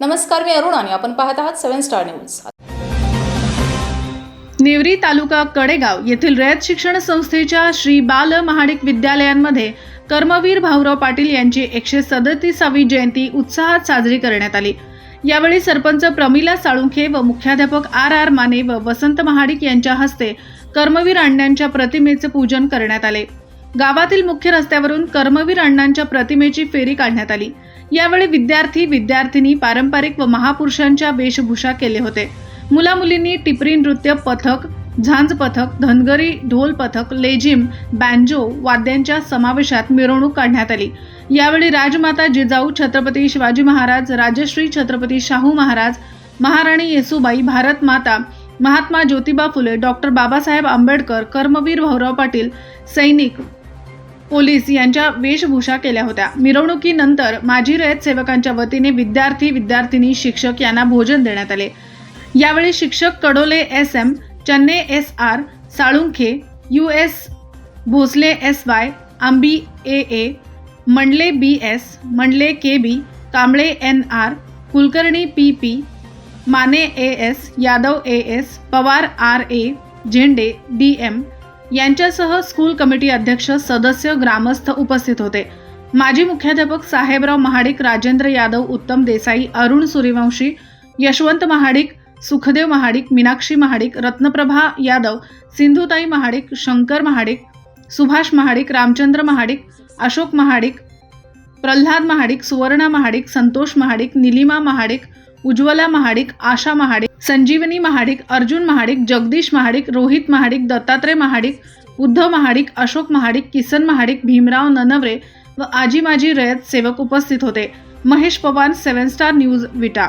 नमस्कार मी अरुण आणि आपण पाहत आहात seven star news. Nevari taluka Kadegaon येथील रयत शिक्षण संस्थेच्या श्री बाल महाडिक विद्यालयांमध्ये कर्मवीर भाऊराव पाटील यांची एकशे सदतीसावी जयंती उत्साहात साजरी करण्यात आली. यावेळी सरपंच प्रमिला साळुंखे व मुख्याध्यापक आर आर माने व वसंत महाडिक यांच्या हस्ते कर्मवीर अण्णांच्या प्रतिमेचे पूजन करण्यात आले. गावातील मुख्य रस्त्यावरून कर्मवीर अण्णांच्या प्रतिमेची फेरी काढण्यात आली. यावेळी विद्यार्थी विद्यार्थिनी पारंपरिक व महापुरुषांच्या वेशभूषा केले होते. मुला मुलींनी टिपरी नृत्य पथक झांज पथक धनगरी ढोल पथक लेझिम बँजो वाद्यांच्या समावेशात मिरवणूक काढण्यात आली. यावेळी राजमाता जिजाऊ छत्रपती शिवाजी महाराज राजश्री छत्रपती शाहू महाराज महाराणी येसुबाई भारत माता महात्मा ज्योतिबा फुले डॉक्टर बाबासाहेब आंबेडकर कर्मवीर भाऊराव पाटील सैनिक पोलीस यांच्या वेशभूषा केल्या होत्या. मिरवणुकीनंतर माजी रयत सेवकांच्या वतीने विद्यार्थी विद्यार्थिनी शिक्षक यांना भोजन देण्यात आले. यावेळी शिक्षक Kadole S M Channe S R Salunkhe U S Bhosale S Y Ambi A A Mandale B S Mandale K B Kamble N R Kulkarni P P Mane A S Yadav A S Pawar R A Zende D M यांच्यासह school committee अध्यक्ष सदस्य ग्रामस्थ उपस्थित होते. माजी मुख्याध्यापक साहेबराव महाडिक राजेंद्र यादव उत्तम देसाई अरुण सूर्यवंशी यशवंत महाडिक सुखदेव महाडिक मीनाक्षी महाडिक रत्नप्रभा यादव सिंधुताई महाडिक शंकर महाडिक सुभाष महाडिक रामचंद्र महाडिक अशोक महाडिक प्रल्हाद महाडिक सुवर्णा महाडिक संतोष महाडिक निलिमा महाडिक उज्ज्वला महाडिक आशा महाडिक संजीवनी महाडिक अर्जुन महाडिक जगदीश महाडिक रोहित महाडिक दत्तात्रय महाडिक उद्धव महाडिक अशोक महाडिक किसन महाडिक भीमराव ननवरे व आजी माजी रयत सेवक उपस्थित होते. Mahesh Pawar seven star news Vita